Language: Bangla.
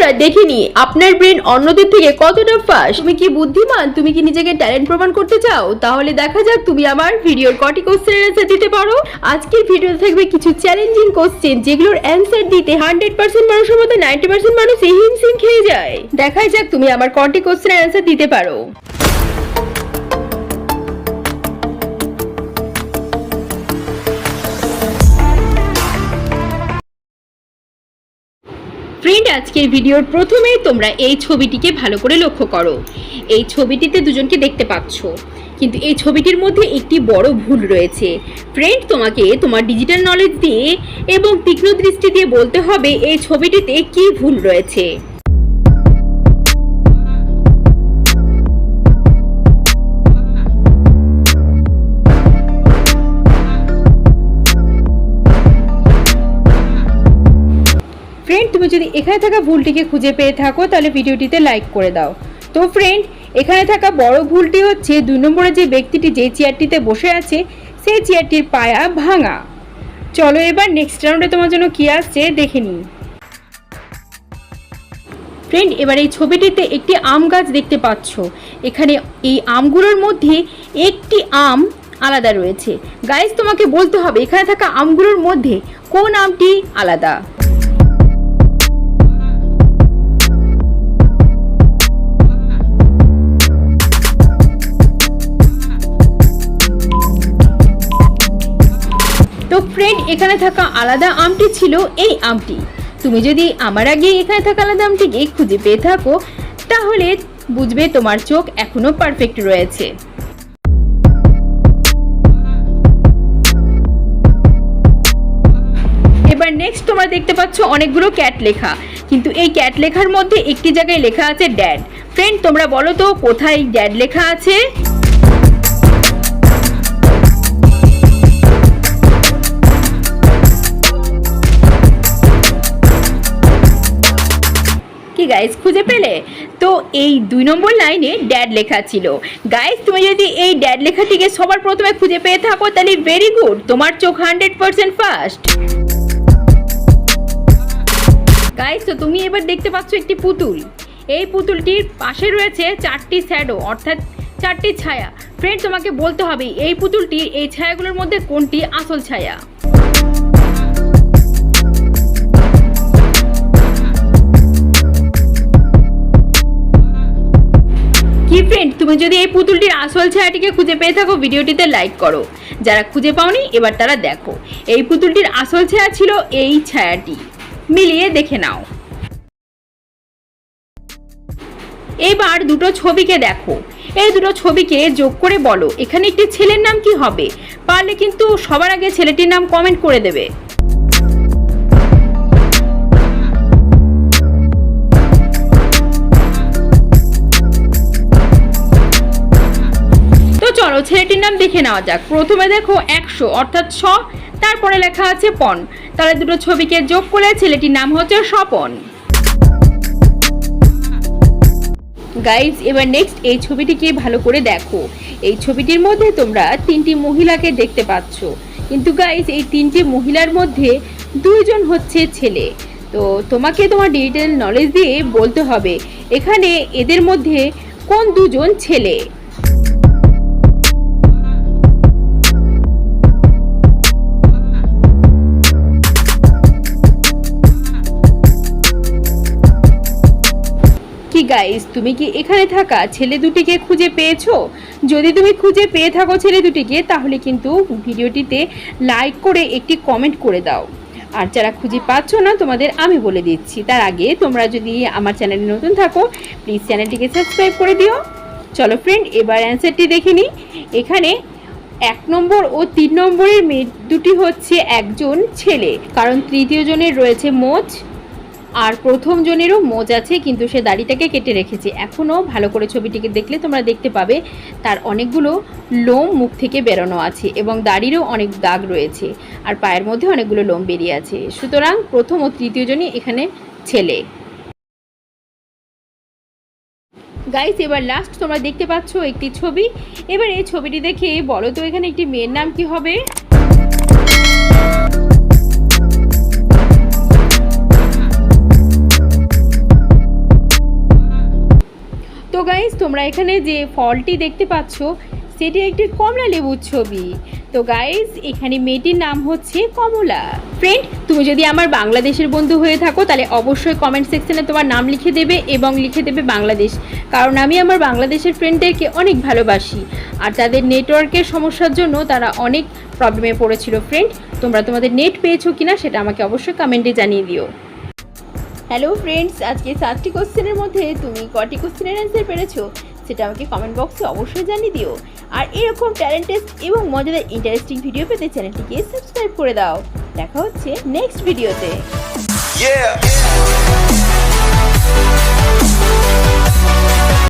বন্ধুরা, দেখে নি আপনার ব্রেন অন্যদের থেকে কতটা ফাস্ট তুমি কি বুদ্ধিমান? তুমি কি নিজেকে ট্যালেন্ট প্রমাণ করতে চাও? তাহলে দেখা যাক তুমি আমার ভিডিওর কটি কোশ্চেনের অ্যান্সার দিতে পারো। আজকের ভিডিওতে থাকবে কিছু চ্যালেঞ্জিং কোশ্চেন যেগুলোর অ্যান্সার দিতে হান্ড্রেড পার্সেন্ট মানুষের মধ্যে নাইনটি পার্সেন্ট মানুষ হিমসিম খেয়ে যায়। দেখাই যাক তুমি আমার কটি কোশ্চেনের অ্যান্সার দিতে পারো। আজকের ভিডিওর প্রথমেই তোমরা এই ছবিটিকে ভালো করে লক্ষ্য করো। এই ছবিটিতে দুজনকে দেখতে পাচ্ছ। কিন্তু এই ছবিটির মধ্যে একটি বড় ভুল রয়েছে। ফ্রেন্ড তোমাকে তোমার ডিজিটাল নলেজ দিয়ে এবং তীক্ষ্ণ দৃষ্টি দিয়ে বলতে হবে এই ছবিটিতে কি ভুল রয়েছে। তুমি যদি এখানে থাকা ভুলটিকে খুঁজে পেয়ে থাকো, তাহলে ভিডিওটিতে লাইক করে দাও। তো ফ্রেন্ড এখানে থাকা বড় ভুলটি হচ্ছে দুই নম্বরে যে ব্যক্তিটি যে চেয়ারটিতে বসে আছে, সেই চেয়ারটির পায়া ভাঙা। চলো এবার নেক্সট রাউন্ডে তোমার জন্য কি আসছে, দেখে নিই। ফ্রেন্ড এবার এই ছবিটিতে একটি আম গাছ দেখতে পাচ্ছ। এখানে এই আমগুলোর মধ্যে একটি আম আলাদা রয়েছে। গাইজ তোমাকে বলতে হবে, এখানে থাকা আমগুলোর মধ্যে কোন আমটি আলাদা? ফ্রেন্ড এখানে থাকা আলাদা আমটি ছিল এই আমটি। তুমি যদি আমার আগে এখানে থাকা আলাদা আমটিকে খুঁজে পেয়ে থাকো, তাহলে বুঝবে তোমার চোখ এখনও পারফেক্ট রয়েছে। এবার নেক্সট তোমরা দেখতে পাচ্ছ অনেকগুলো ক্যাট লেখা। কিন্তু এই ক্যাট লেখার মধ্যে একটি জায়গায় লেখা আছে ড্যাড ফ্রেন্ড তোমরা বলো তো, কোথায় ড্যাড লেখা আছে? কি গাইস খুঁজে পেলে? তো এই দুই নম্বর লাইনে ড্যাড লেখা ছিল। গাইস তুমি যদি এই ড্যাড লেখাটিকে সবার প্রথমে খুঁজে পেয়ে থাকো, তাহলে ভেরি গুড তোমার চোখ হান্ড্রেড পার্সেন্ট ফার্স্ট গাইস তো তুমি এবার দেখতে পাচ্ছ একটি পুতুল। এই পুতুলটির পাশে রয়েছে চারটি শ্যাডো অর্থাৎ চারটি ছায়া। ফ্রেন্ড তোমাকে বলতে হবে, এই পুতুলটির এই ছায়াগুলোর মধ্যে কোনটি আসল ছায়া? এই পুতুলটির আসল ছায়াটিকে খুঁজে পেয়ে থাকো, ভিডিওটিতে লাইক করো। যারা খুঁজে পাওনি, এবার তারা দেখো। এই পুতুলটির আসল ছায়া ছিল এই ছায়াটি। মিলিয়ে দেখে নাও। এবার দুটো ছবিকে দেখো। এই দুটো ছবিকে যোগ করে বলো, এখানে একটি ছেলের নাম কি হবে? পারলে কিন্তু সবার আগে ছেলেটির নাম কমেন্ট করে দেবে। ছেলেটির নাম দেখে নেওয়া যাক। প্রথমে দেখো একশো, অর্থাৎ ছ, তারপরে লেখা আছে পন তাহলে দুটো ছবিকে যোগ করে ছেলেটির নাম হচ্ছে স্বপন। গাইজ এবার নেক্সট এই ছবিটিকে ভালো করে দেখো। এই ছবিটির মধ্যে তোমরা তিনটি মহিলাকে দেখতে পাচ্ছ। কিন্তু গাইজ এই তিনটি মহিলার মধ্যে দুইজন হচ্ছে ছেলে। তো তোমাকে তোমার ডিজিটাল নলেজ দিয়ে বলতে হবে, এখানে এদের মধ্যে কোন দুজন ছেলে? গাইস তুমি কি এখানে থাকা ছেলে দুটিকে খুঁজে পেয়েছ? যদি তুমি খুঁজে পেয়ে থাকো ছেলে দুটিকে, তাহলে কিন্তু ভিডিওটিতে লাইক করে একটি কমেন্ট করে দাও। আর যারা খুঁজে পাচ্ছ না, তোমাদের আমি বলে দিচ্ছি। তার আগে তোমরা যদি আমার চ্যানেলে নতুন থাকো প্লিজ চ্যানেলটিকে সাবস্ক্রাইব করে দিও। চলো ফ্রেন্ড এবার অ্যান্সারটি দেখে নিই এখানে এক নম্বর ও তিন নম্বরের মেয়ে দুটি হচ্ছে একজন ছেলে, কারণ তৃতীয় জনের রয়েছে মোচ আর প্রথম জনেরও মোজ আছে, কিন্তু সে দাড়িটাকে কেটে রেখেছে। এখনও ভালো করে ছবিটিকে দেখলে তোমরা দেখতে পাবে, তার অনেকগুলো লোম মুখ থেকে বেরোনো আছে এবং দাড়িরও অনেক দাগ রয়েছে আর পায়ের মধ্যে অনেকগুলো লোম বেরিয়ে আছে। সুতরাং প্রথম ও তৃতীয় জনই এখানে ছেলে। গাইস এবার লাস্ট তোমরা দেখতে পাচ্ছ একটি ছবি। এবার এই ছবিটি দেখে বলো তো এখানে একটি মেয়ের নাম কি হবে? গাইস তোমরা এখানে যে ফলটি দেখতে পাচ্ছ, সেটি একটি কমলা লেবুর ছবি। তো গাইজ এখানে মেয়েটির নাম হচ্ছে কমলা। ফ্রেন্ড তুমি যদি আমার বাংলাদেশের বন্ধু হয়ে থাকো, তাহলে অবশ্যই কমেন্ট সেকশনে তোমার নাম লিখে দেবে এবং লিখে দেবে বাংলাদেশ। কারণ আমি আমার বাংলাদেশের ফ্রেন্ডদেরকে অনেক ভালোবাসি। আর তাদের নেটওয়ার্কের সমস্যার জন্য তারা অনেক প্রবলেমে পড়েছিল। ফ্রেন্ড তোমরা তোমাদের নেট পেয়েছ কিনা, সেটা আমাকে অবশ্যই কমেন্টে জানিয়ে দিও। হ্যালো ফ্রেন্ডস আজকে সাতটি কোশ্চেনের মধ্যে তুমি কটি কোশ্চেনের অ্যান্সার পেরেছ সেটা আমাকে কমেন্ট বক্সে অবশ্যই জানিয়ে দিও। আর এরকম ট্যালেন্টেড এবং মজাদার ইন্টারেস্টিং ভিডিও পেতে চ্যানেলটিকে সাবস্ক্রাইব করে দাও। দেখা হচ্ছে নেক্সট ভিডিওতে.